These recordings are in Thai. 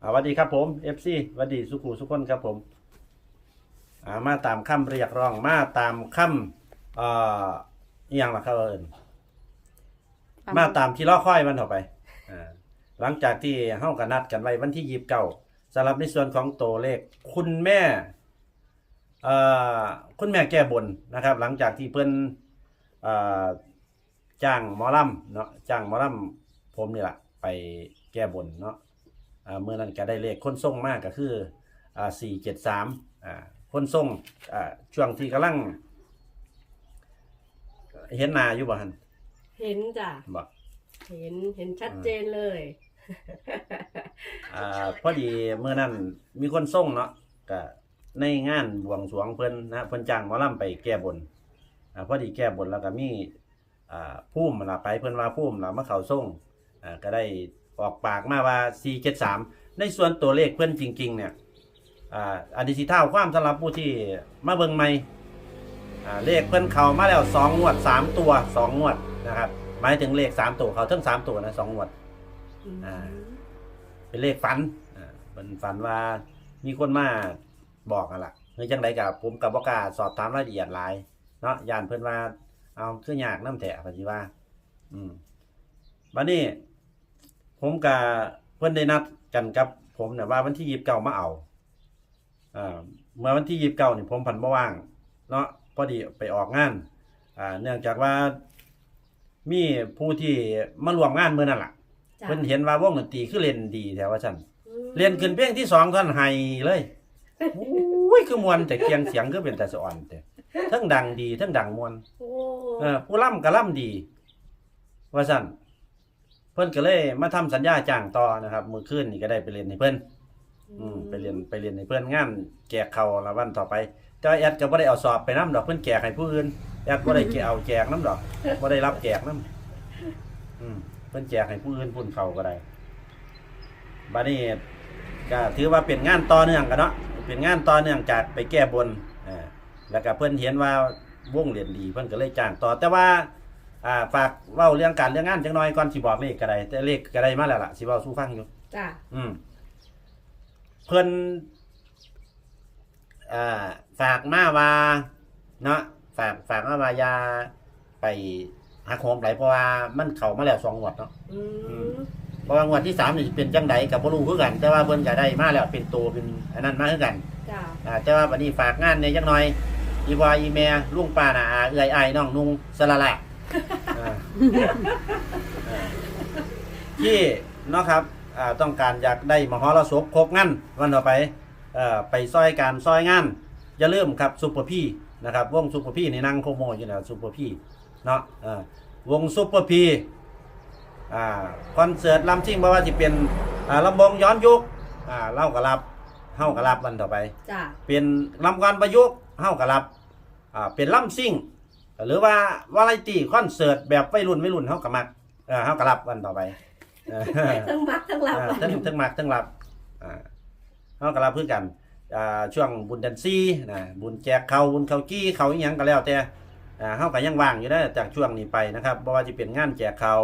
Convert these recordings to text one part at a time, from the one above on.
อ่าสวัสดีครับผม FC สวัสดีสุขุสุขคนครับผมอ่ามาตามคำเรียกร้องมาตามคำเอ่ออหย่างละครับเอิญมาตามที่ล่อค่อยมันต่อไปอ่าหลังจากที่เฮากันนัดกันไว้วันที่ยีบเก้าสำหรับในส่วนของตัวเลข คุณแม่เอ่อคุณแม่แก้บนนะครับ หลังจากที่เพิ่นเอ่อจ้างหมอลำเนาะจ้างหมอลำผมนี่แหละไปแก้บนเนาะ อ่าเมื่อนั้นก็ได้เลขคนส่งมากก็คืออ่าสี่เจ็ดสามอ่าคนส่งอ่าช่วงที่กำลัง เห็นหนาอยู่บ่ฮันเห็นจ้ะ บ่เห็น เห็นชัดเจนเลย อ่าพอดีเมื่อนั้นมีคนส่งเนาะก็ในงานบวงสรวงเพิ่นนะเพิ่นจ้างหมอลำไปแก้บนอ่าพอดีแก้บนแล้วก็มีอ่าพุ่มล่ะไปเพิ่นว่าพุ่มล่ะมาเข้าส่งอ่าก็ได้ ออกปากมาว่า473ในส่วนตัวเลขเพิ่อนจริง ๆ เนี่ยอ่าอันนี้สิเท่าความสำหรับผู้ที่มาเบิ่งใหม่อ่าเลขเพิ่อนเขามาแล้วสองงวดสามตัวสองงวดนะครับหมายถึงเลขสามตัวเขาทั้งสามตัวนะสองงวด อ่า เป็นเลขฝันอ่าเป็นฝันว่ามีคนมาบอกกันล่ะเฮ้ยจังไดกับผมกับบ่กล้าสอบถามรายละเอียดหลายเนาะยานเพิ่อนว่า เอาเครื่องยากน้ำแตะปฏิว่า อืมบัดนี้ ผมกับเพิ่นได้นัดกันกับ ผมเนี่ยว่าวันที่ยีิบเก้ามาเอาอ่าเมื่อวันที่ยีิบเก้านี่ผมพันบ่ว่าง เนาะพอดีไปออกงานอ่าเนื่องจากว่ามีผู้ที่มาร่วมงานมื้อนั่นล่ะจ้ะ เพิ่นเห็นว่าวงดนตรีคือเล่นดีแถวว่าซั่นอืมเล่นขึ้นเพลงที่สองท่านไห้เลยอุ้ยคือมวนแต่เคียงเสียงคือเป็นแต่สะอ่อนแต่ทั้งดังดีทั้งดังมวน โอ้เออผู้ล่ำก็ล่ำดี ว่าซั่นเพิ่นก็เลยมาทำสัญญาจ้างต่อนะครับ มื้อคืนนี่ก็ได้ไปเรียนให้เพิ่นอืมไปเรียนไปเรียนให้เพิ่นงานแจกเขาวละวันต่อไปแต่ว่าแอดก็บ่ได้เอาสอบไปนํดอกเพิ่นแจกให้ผู้อื่นแอดบ่ได้แกเอาแจกนํดอกบ่ได้รับแจกนํอืมเพิ่นแจกให้ผู้อื่นพุ่นเขาก็ได้บัดนี้ก็ถือว่าเป็นงานต่อเนื่องกันเนาะเป็นงานต่อเนื่องจากไปแก้บนอ่าแล้วก็เพิ่นเห็นว่าวงเรียนดี เพิ่นก็เลยจ้างต่อแต่ว่า อ่าฝากเว้าเรื่องการเรื่องงานจังน้อยก่อนสิบอกเลขก็ได้แต่เลขก็ได้มาแล้วล่ะสิเว้าสู่ฟังอยู่ จ้ะอืมเพิ่นอ่าฝากมาว่าเนาะฝากฝากมาว่าอย่าไปหักโหมไหลเพราะว่ามันเข้ามาแล้วสองงวดเนาะ อือืม มเพราะว่างวดที่สามนี่สิเป็นจังไดกับบ่รู้คือกัน แต่ว่าเพิ่นก็ได้มาแล้วเป็นตัวเป็นอันนั้นมาคือกัน จ้ะอ่าแต่ว่าบัดนี้ฝากงานในจักหน่อยอีวาอีแม่ลุงป้าน่ะอาเอื้อยอ้ายน้องนุ่งสละละ อ่าอ่าที่เนาะครับอ่าต้องการอยากได้มหรสพครบงานวันต่อไปเอ่อไปซอยการซอยงาน อย่าลืมครับซุปเปอร์พี่นะครับวงซุปเปอร์พี่นี่นั่งโคโมอยู่แล้วซุปเปอร์พี่เนาะอ่าวงซุปเปอร์พี่อ่าคอนเสิร์ตลำซิ่งบ่ว่าสิเป็นอ่าลำวงย้อนยุคอ่าเล่ากับรับเฮากับรับวันต่อไป จ้ะเป็นลำการประยุกต์เฮากับรับอ่าเป็นลำซิ่ง หรือว่าวาไรตี้คอนเสิร์ตแบบวัยรุ่นวัยรุ่นเฮากับมักเออเฮากับรับวันต่อไปเออทั้งมักทั้งหลับอ่าทั้งทั้งมักทั้งรับอ่าเฮากับรับเพื่อกันอ่าช่วงบุญดันซี่นะบุญแจกเขาวบุญเขาวกี้เขาอีหยังก็แล้วแต่อ่าเฮาก็ยังว่างอยู่ได้อจากช่วงนี้ไปนะครับบ่ว่าสิเป็นงานแจกเขาว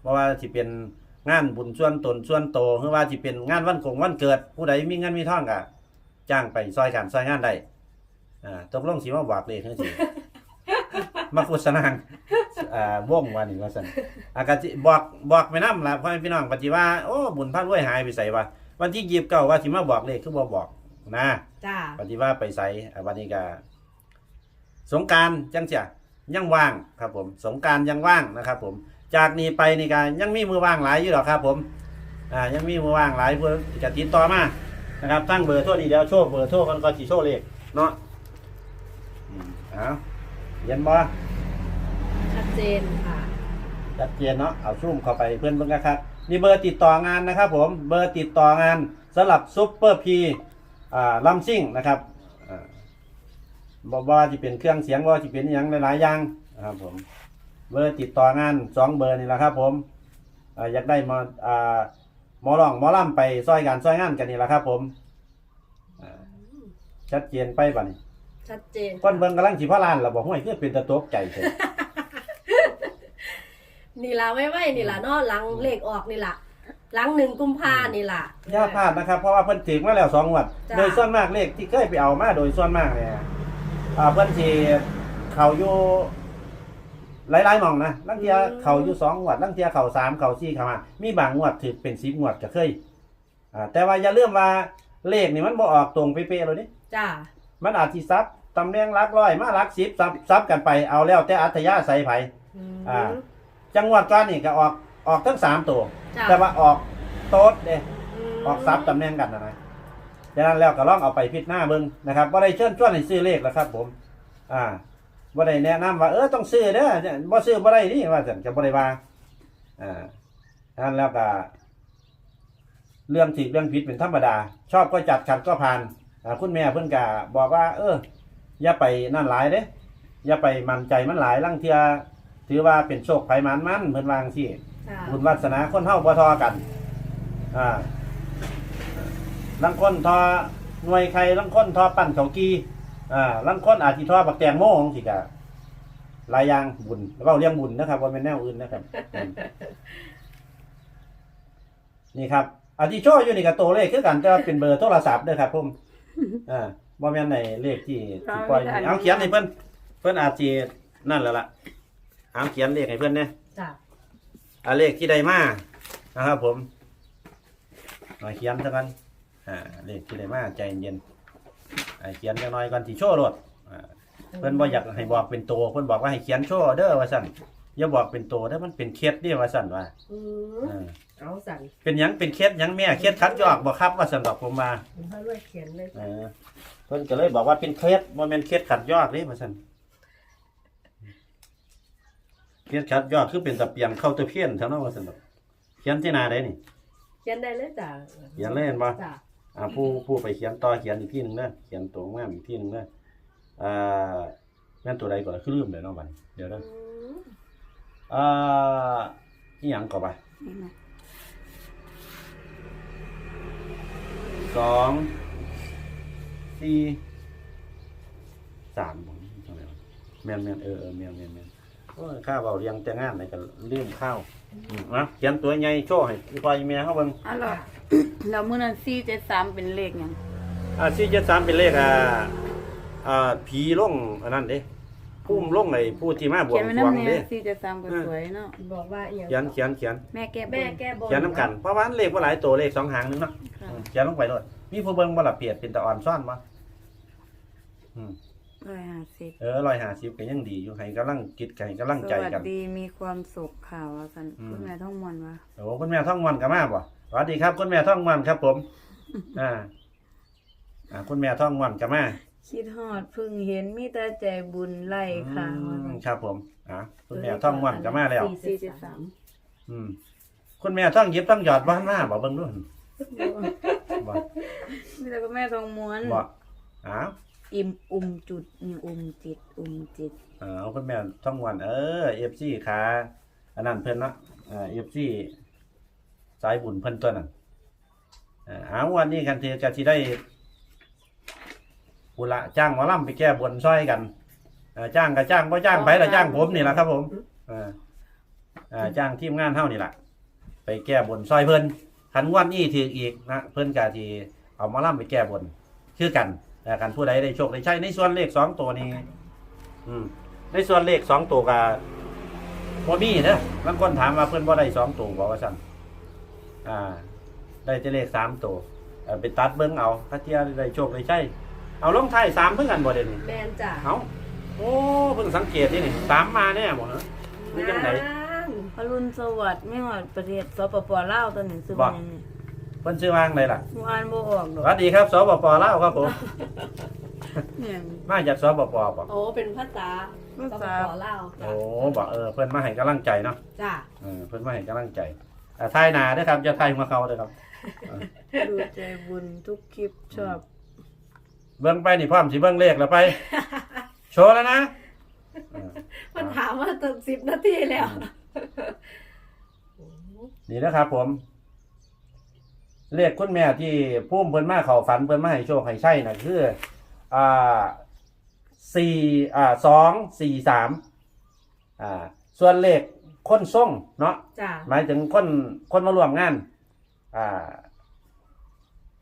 เพราะว่าสิเป็นงานบุญส่วนตนส่วนโตหรือว่าสิเป็นงานวันคงวันเกิด ผู้ใดมีเงินมีทองก็จ้างไปซอยกันซอยงานได้อ่าตกลงสิว่าบอกเลยทั้งสิ มาโฆษณาอ่าวงวันนี้ว่าซั่นอากาสิบอกบอกไปนำล่ะพ่อแม่พี่น้องปฏิว่าโอ้บุญพระรวยหายไปใส่ว่าวันที่29ว่าสิมาบอกเลขคือบ่บอกนะจ้ะปฏิว่าไปใส่อ่าวันนี้ก็สงกรารจังเสียยังว่างครับผม สงกรารยังว่างนะครับ ผม จากนี้ไปนี่ก็ยังมีมือว่างหลายอยู่หรอกครับ ผมอ่ายังมีมือว่างหลายเพื่อที่จะติดต่อมานะครับตั้งเบอร์โทรดีเดียวโชว์เบอร์โทรกันก็สิโชว์เลขเนาะอืมเอา เย็นบ่ชัดเจนค่ะ ชัดเจนเนาะเอาซูมเข้าไปเพื่อนเบิ่งนะครับนี่เบอร์ติดต่องานนะครับ ผมเบอร์ติดต่องานสำหรับซุปเปอร์พีอ่าลัมซิ่งนะครับอ่าบอว่าจะเป็นเครื่องเสียงว่าจะเป็นอหย่างหลายๆอย่างนะครับผมเบอร์ติดต่องานสองเบอร์นี่แหละครับ ผมอ่าอยากได้มาอ่าหมอร้องหมอล่ำไปซอยการซอยงานกันนี่แหละครับ ผมอ่าชัดเจนไปป่ะนี่ ชัดเจนก้อนเบิ่งกำลังสิพาลานเราบอกห้วยคือเป็นตะตกใจเถอะนี่ล่ะไว้ไว้นี่ล่ะเนาะหลังเลขออกนี่ล่ะหลังหนึ่งกุมภานี่ล่ะ อย่าพลาดนะครับ เพราะว่าเพิ่นถึงมาแล้วสองงวด จ้ะ โดยส่วนมากเลขที่เคยไปเอามาโดยส่วนมากเนี่ยอ่าเพิ่นสิเขาอยู่หลายๆหม่องนะลังเทียเขาอยู่สองงวดลังเทียเขาสามเขาสี่เขาห้ามีบางงวดถือเป็นสิบงวดก็เคยอ่าแต่ว่าอย่าลืมว่าเลขนี่มันบ่ออกตรงเป๊ะๆเลยนี่จ้ามันอาจสิซับ ตำแหน่งหลักร้อยมาหลักสิบซับซับกันไปเอาแล้วแต่อัธยาศัยไผอืมอ่า จังหวัดก้อนนี่ก็ออกออกทั้งสามตัว จ้าแต่ว่าออกโต๊ดเด้มออกซับตำแหน่งกันนะนะดังนั้นแล้วก็ลองเอาไปพิจารณาเบิ่งนะครับว่าได้เชิญชวนให้ซื้อเลขแล้วครับ ผม อ่าว่าได้แนะนำว่าเออต้องซื้อเด้อบ่ซื้อบ่ได้นี่ว่าจังจะบ่ได้ว่าอ่าดังนั้นแล้วก็ เรื่องผิดเรื่องผิดเป็นธรรมดา ชอบก็จัดขัดก็ผ่านอ่าคุณแม่เพิ่นก็บอกว่า เออ อย่าไปนั่นหลายเด้อย่าไปมั่นใจมันหลายลังเทียถือว่าเป็นโชคไผมันมันเพิ่นวาจังซี่จ้าบุญวาสนาคนเฮาบ่ทอกันอ่าลังคนทอหน่วยใครลังคนทอปั่นเขากีอ่าลังคนอาจสิทอบักแตงโมจังซี่ก็หลายอย่างบุญเว้าเรื่องบุญนะครับบ่แม่นแนวอื่นนะครับอืมนี่ครับอาทิโชว์อยู่นี่ก็โตเลขคือกันแต่ว่าเป็นเบอร์โทรศัพท์เด้อครับผมอ่า บ่แม่นในเลขที่ที่ปล่อยนี่เอาเขียนให้เพิ่นเพิ่นอาจสินั่นแล้วล่ะเอาเขียนเลขให้เพิ่นเนี่ยจ้าอาเลขที่ได้มานะครับ ผมมาเขียนซะกันอ่าเลขที่ได้มาใจเย็นอ่าเขียนจังน้อยก่อนที่โชว์รถอ่าเพิ่นบ่อยากให้บอกเป็นตัวเพิ่นบอกว่าให้เขียนโชว์เด้อว่าซั่น อย่าบอกเป็นตัวเด้อมันเป็นเคล็ดเด้อว่าซั่นว่าอืมอ่าเอาสั่นเป็นหยังเป็นเคล็ดหยังแม่เคล็ดคัดยอกบ่ครับว่าซั่นดอกผมมาผมให้ด้วยเขียนเลยเออเพิ่นก็เลยบอกว่าเป็นเคล็ดบ่แม่นเคล็ดขัดยอกเด้ว่าซั่นเคล็ดขัดยอกคือเป็นตะเปียงเข้าตะเพียนเท่านั้นว่าซั่นดอกเขียนที่หนาได้นี่ เขียนได้เลยจ้าเขียนเลยเห็นปะ จ้าอ่าผู้ผู้ไปเขียนต่อเขียนอีกที่หนึ่งเด้อเขียนตัวงามอีกที่หนึ่งเด้ออ่าแม่นตัวใดก่อนคือลืมเลยเนาะบัดนี้เดี๋ยวเด้ออืม อ่าอีหยังก่อนไปนี่นะสองสี่สามบ่เท่าไหร่วะแม่นแม่นเออเออแม่นแม่นแม่นโอ้ยข้าเบาเรียงแต่งานไหนก็ลืมข้าวอืมนะเขียนตัวใหญ่โชว์ให้พ่อแม่เขาเบิ่งอ๋อเหรอแล้วมื้อนั้นสี่เจ็ดสามเป็นเลขหยังอ่าสี่เจ็ดสามเป็นเลขอ่าอ่าผีลงอันนั้นเด้ พุ่มลงไอ้ผู้ที่มาบวเขียงนไว้สรวงน้ำเด้เนี่ยสี่เจ็ดสามก็สวยเนาะบอกว่าอหย่างเขียนเขียนเขียนแม่แก้บแม่นแก้บนเขียนน้ำกัน เพราะว่าเลขว่าหลายตัวเลขสองหางหนึงเนาะค่ะอืมเขียนลงไปเลยมีผู้เบิ่งบ่ละเปียดเป็นตะอ่อนซ่อนบ่อืมร้อยห้าสิบเออร้อยห้าสิบก็ยังดีอยู่ให้กำลังจิตให้กำลังสใจวัสกัน ดีมีความสุขข่าวว่าสันอืม คุณแม่ท่องมนต์วะโอ้คุณแม่ท่องมันก็มาบ่สวัสดีครับ คุณแม่ท่องมันครับ ผม อ่า อ่า คุณแม่ท่องมันก็มา คิดฮอดเพิ่งเห็นมีแต่ใจบุญไล่ค่ะอืว่ามซั่นครับผมอ่าคุณแม่ท่องมันก็มาแล้ว สี่เจ็ดสามอืม คุณแม่ท่องหยิบต้องหยอดบ้านมาบ่เบิ่งดูหั่นบ่มีแต่คุณแม่ท่องม้วน บ่อ้าวอิ่มอุ่มจุดอืมอุ่มจิต อุ่มจิตเออคุณแม่ท่องวัน เออ FC ขาอันนั้นเพิ่นเนาะอ่า FC สายบุญเพิ่นตัวนั้นเอ่าเอาวันนี้กันเทก็สิได้ บุละจ้างหมอลำไปแก้บนซอยกันเอ่อจ้างก็จ้างบ่จ้างไผละจ้างผมนี่ล่ะครับ ผมเอ่าอ่าจ้างทีมงานเฮานี่ล่ะไปแก้บนซอยเพิ่นคันงวันนี้ถืออีกนะเพิ่นก็สิเอาหมอลำไปแก้บนคือกันแต่กันผู้ใดได้โชคได้ใช้ในส่วนเลขสองตัวนี้ อืม ในส่วนเลขสองตัวกับบ่มีเด้อบางคนถามว่าเพิ่นบ่ได้สองตัวบอกว่าซั่นอ่า ได้แต่เลขสามตัวเอ่อไปตัดเบิ่งเอาถ้าเที่ยได้โชคได้ใช้ เอาลงท้ายสามเพิ่งกันบ่เด่นแมนจ้าเอาโอ้เพิ่งสังเกตนี่นี่สามมาแน่บ่เหรอนี่จังไหนพรุณสวัสดิ์ไม่หอดประเทศสปปลาวตัวหนึ่งซื้อบ่มาอย่างนี้เพิ่นชื่อว่าจั่งใดล่ะหมู่อ่านบ่ออกดสอกวัสดีครับสปปลาวครับผม เนี่ยมาจากสปปบ่โอ้เป็นภาษาภาสปษาปลาวจ้าโอ้บ่เออเพิ่นมาให้กำลังใจเนาะจ้าเออเพิ่นมาให้กำลังใจอ่าทายหน้าเด้อครับอย่าทายหัวเขาเด้อครับ ดูใจบุญทุกคลิปชอบ เบิ่งไปนี่พร้อมสิเบิ่งเลขแล้วไป โชว์แล้วนะเออมันถามว่าตั้งสิบนาทีแล้วนี่นะครับผม เลขคุณแม่ที่พุ่มเพิ่นมาเข้าฝันเพิ่นมาให้โชคให้ใช่น่ะคือ อ่าสี่อ่าสองสี่สามอ่า ส่วนเลขคนส่งเนาะจ้าหมายถึงคนคนมาร่วมงาน อ่า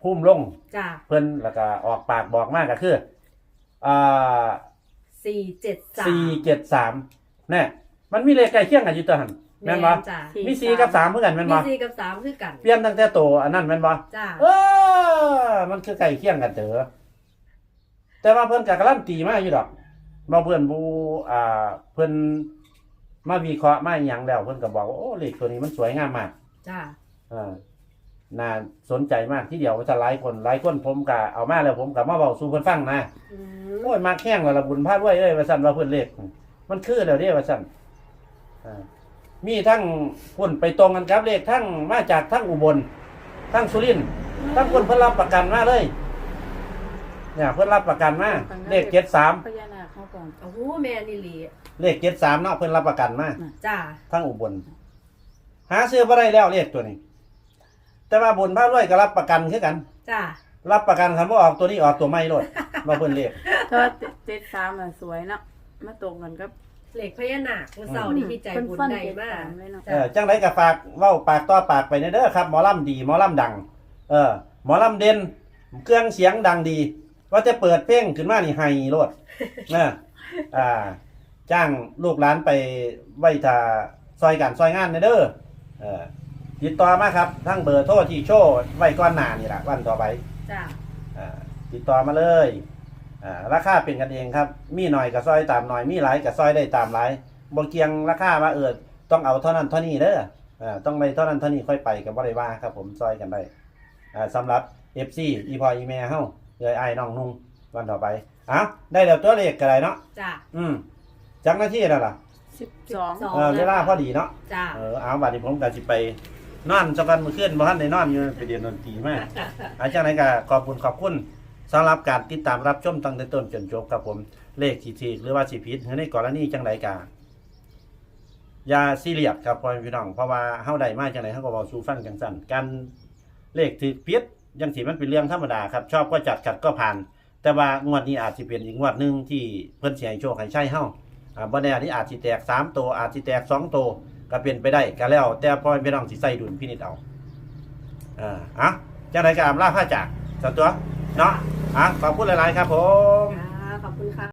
พุ่มลงจ้าเพิ่นแล้วก็ออกปากบอกมากก็คืออ่าสี่เจ็ดสามสี่เจ็ดสามแน่มันมีเลขใกล้เคียงกันอยู่ตัวหันแม่นบ่จ้ามีสี่กับสามเพื่อกันแม่นมีบ่สี่กับสามคือกันเปลี่ยนตั้งแต่โตอันนั้นแม่นบ่จ้าเออมันคือใกล้เคียงกันเถอะแต่ว่าเพิ่นก็การันตีมาอยู่ดอกบ่เพิ่นบูอ่าเพิ่นมาวิเคราะห์มาอหยังแล้วเพิ่นก็บอกว่าโอ้เลขตัวนี้มันสวยงามมากจ้าอ่า น่าสนใจมากที่เดียวว่าจะหลายคนหลายคนผมก็เอามาแล้วผมก็มาเว้าสู่เพิ่นฟังนะอืมโอ้ยมาแข้งว่าละบุญพาด้วยเอ้ยว่าซั่นว่าเพิ่นเลขมันคือแล้วเด้ว่าซั่นอ่ามีทั้งพุ่นไปตรงกันครับเลขทั้งมาจากทั้งอุบลทั้งสุรินทร์ทั้งคนเพิ่นรับประกันมาเลยเนี่ยเพิ่นรับประกันมาเลข73พญานาคเข้าก่อน โอ้โหแม่นี่หลีเลข73เนาะเพิ่นรับประกันมาจ้าทั้งอุบลหาซื้อบ่ได้แล้วเลขตัวนี้ แต่ว่าบุญพาด้วยก็รับประกันคือกัน จ้ารับประกันคันว่าออกตัวนี้ออกตัวไม่โลดมาเพิ่นเลขถ้าเจ็ดสามอะสวยเนาะมาตรงกันกับเหล็กพญานาคเมื่อเสาร์นี้ที่ใจบุญได้มากเพิ่นฟันเจ็ดสามเลยเนาะ เออจังไรก็ฝากเว้าปากต่อปากไปเด้อครับ หมอลำดีหมอลำดัง เออ หมอลำเด่นเครื่องเสียงดังดี ว่าจะเปิดเพลงขึ้นมานี่ไฮโลดนะอ่า จ้างลูกหลานไปไว้ทาซอยกันซอยงานเด้อเออ ติดต่อมาครับทั้งเบอร์โทรที่โชว์ไว้ก้อนหน้านี่แหละวันต่อไปจ้าอ่าติดต่อมาเลยอ่าราคาเป็นกันเองครับ มีหน่อยกับซอยตามหน่อยมีหลายกับซอยได้ตามหลายบเกียงราคาว่าเออต้องเอาเท่านั้นเท่านี้เด้ออ่าต้องได้เท่านั้นเท่านี้ค่อยไปกับ่ได้ว่าครับ ผมซอยกันได้อ่าสำหรับ FC อีพออีเมลเฮาเลยไอ้ายน้องนุ่งวันต่อไปเอ้าได้แล้วตัวเลขกันไรเนาะจ้าอืมจักหน้าที่แล้วล่ะสิบสองสอง เออเวลาพอดีเนาะจ้า เออเอาบัดนี้ผมก็สิไป นอนจักกันมื้อคืนบ่ทันได้นอนอยู่ไปเรียนดนตรีมาอาจารย์ไหนก็ขอบคุณขอบคุณสำหรับการติดตามรับชมตั้งแต่ต้นจนจบครับผม เลขที่ทีหรือว่าสิผิดในกรณีจังไดกาอย่าซีเรียสครับพ่อแม่พี่น้องเพราะว่าเฮาได้มาจังไดเฮาก็เว้าสู่ฟังจังซั่นการเลขที่ผิดจังสิมันเป็นเรื่องธรรมดาครับ ชอบก็จัดขัดก็ผ่าน แต่ว่างวดนี้อาจสิเป็นอีกงวดหนึงที่เพิ่นสิให้โชคให้ใช้เฮาอ่าบ่แน่ที่อาจสิแตกสามตัวอาจสิแตกสองตัว ก็เป็นไปได้ก็แล้ว แต่พ่อแม่พี่น้องสิใส่ดุลพินิจเอาอ่าอะจังไรก็อำลาผ้าจากสัตว์ตัวเนาะอะขอบคุณหลาย ๆ ครับผม ค่ะขอบคุณค่ะ